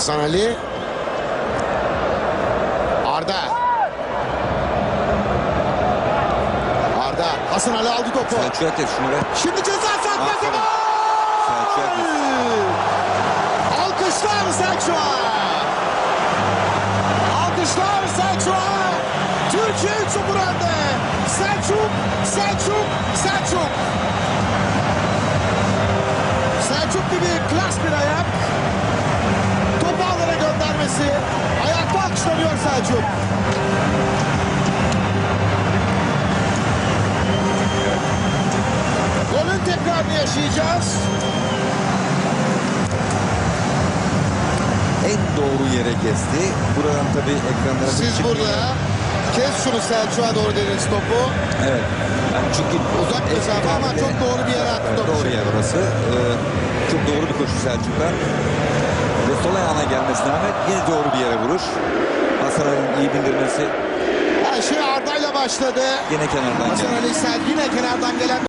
Hasan Ali. Arda. Arda. Hasan Ali aldı topu. Selçuk Ertes şunu ver. Şimdi ceza sahası! Selçuk Ertes. Alkışlar Selçuk'a. Alkışlar Selçuk'a. Türkiye 3-0 önde. Selçuk, Selçuk, Selçuk. Selçuk gibi klas bir ayak. Alkışlanıyor Selçuk. Golün tekrarını yaşayacağız. En doğru yere kesti. Buradan tabii ekranlara Siz çıkmıyor. burada kes şunu Selçuk'a doğru dediniz topu. Evet. Yani çünkü Uzak mesafe ama çok doğru bir yere attı topu. Doğru yer orası. Ee, çok doğru bir koşu Selçuk'tan. Ve sol ayağına gelmesine rağmen yine doğru bir yere vuruş. Ali'nin iyi bindirmesi Her şey Arda'yla başladı. yine kenardan Hasan geldi. Ali Sel yine kenardan gelen